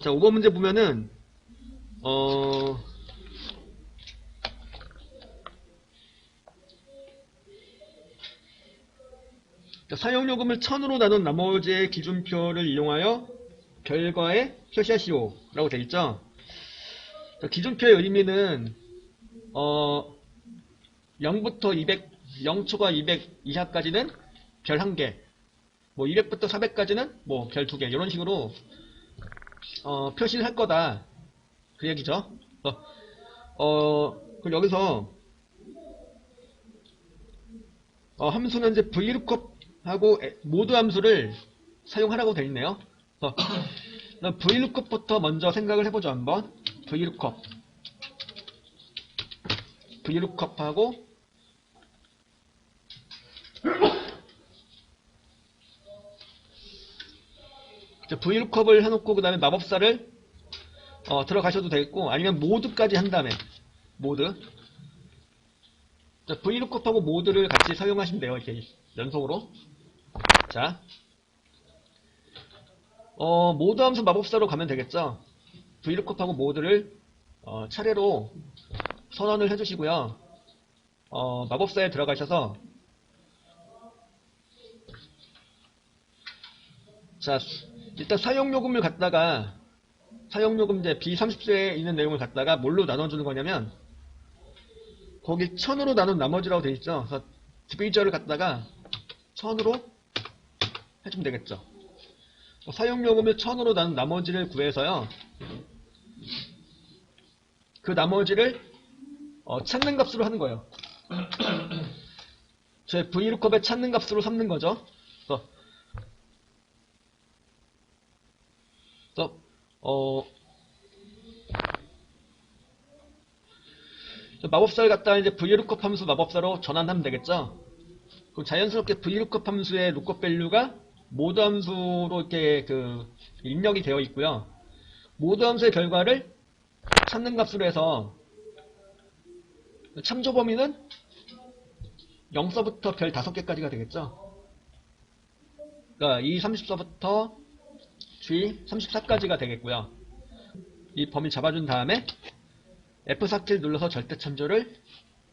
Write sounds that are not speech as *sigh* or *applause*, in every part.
자, 5번 문제 보면은, 어, 자, 사용요금을 1000으로 나눈 나머지의 기준표를 이용하여 결과에 표시하시오. 라고 되어 있죠? 자, 기준표의 의미는, 어, 0부터 200, 0초가 200 이하까지는 별 1개, 뭐 200부터 400까지는 뭐 별 2개, 이런 식으로 어, 표시를 할 거다. 그 얘기죠. 어, 어, 그럼 여기서 어, 함수는 이제 VLOOKUP하고 에- 모두 함수를 사용하라고 되어 있네요. 어, VLOOKUP부터 먼저 생각을 해보죠, 한번. VLOOKUP. VLOOKUP하고 VLOOKUP을 해놓고 그 다음에 마법사를 어, 들어가셔도 되겠고 아니면 모드까지 한 다음에 모드. 자, VLOOKUP하고 모드를 같이 사용하시면 돼요 이렇게 연속으로. 자. 어, 모드 함수 마법사로 가면 되겠죠? VLOOKUP하고 모드를 어, 차례로 선언을 해주시고요. 어, 마법사에 들어가셔서. 자, 일단 사용요금을 갖다가 사용요금 이제 B30세에 있는 내용을 갖다가 뭘로 나눠주는 거냐면 거기 1000으로 나눈 나머지라고 돼 있죠. 그래서 디비저를 갖다가 1000으로 해주면 되겠죠. 어, 사용요금을 1000으로 나눈 나머지를 구해서요. 그 나머지를 어, 찾는 값으로 하는 거예요. *clears throat* 제 Vlookup의 찾는 값으로 삼는 거죠. 그래서 어저 마법사를 갖다 이제 VLOOKUP 함수 마법사로 전환하면 되겠죠. 그럼 자연스럽게 VLOOKUP 함수의 lookup value가 모드 함수로 이렇게 그 입력이 되어 있고요. 모드 함수의 결과를 찾는 값으로 해서 참조 범위는 0서부터 별 5개까지가 되겠죠. 그러니까 이 34부터 G 34까지가 되겠고요. 이 범위 잡아준 다음에 F4키를 눌러서 절대 참조를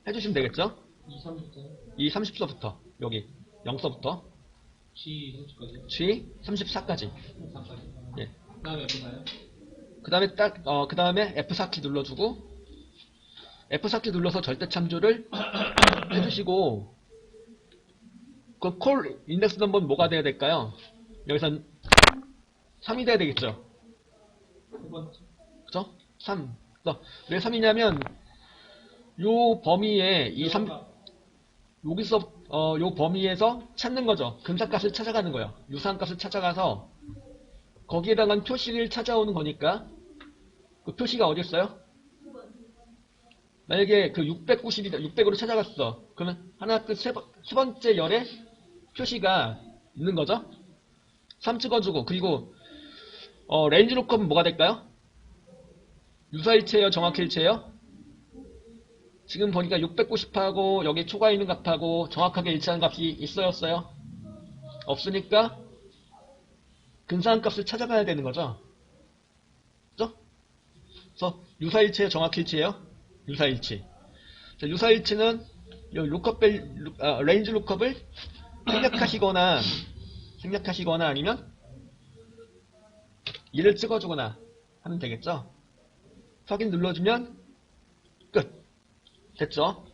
해주시면 되겠죠. 2, 3부터 이 30서부터 여기 0서부터 G 30까지 G 34까지 3까지 예. 그 다음에? 그 다음에 딱, 어, 그 다음에 F4키 눌러주고, F4키 눌러서 절대 참조를 *coughs* 해주시고, 그 콜 인덱스 넘버는 뭐가 돼야 될까요? 여기선 3이 돼야 되겠죠? 그죠? 3. 그래서 왜 3이냐면, 요 범위에 이 3, 여기서, 어, 요 범위에서 찾는 거죠. 근사값을 찾아가는 거예요. 유사한값을 찾아가서, 거기에 해당한 표시를 찾아오는 거니까, 그 표시가 어디 있어요? 만약에 그 690이다, 600으로 찾아갔어. 그러면 하나 끝 세, 번- 세 번째 열에 표시가 있는 거죠? 3 찍어주고, 그리고, 어, 레인지 로컵은 뭐가 될까요? 유사일체예요? 정확일체예요? 지금 보니까 690하고 여기 초과 있는 값하고 정확하게 일치하는 값이 있어요? 없어요? 없으니까 근사한 값을 찾아가야 되는 거죠. 그죠? 그래서 유사일체예요? 정확일체예요? 유사일치. 자, 유사일치는 이 루컵 벨, 루- 아, 레인지 루컵을 생략하시거나 생략하시거나 아니면 1을 찍어주거나 하면 되겠죠. 확인 눌러주면 끝. 됐죠?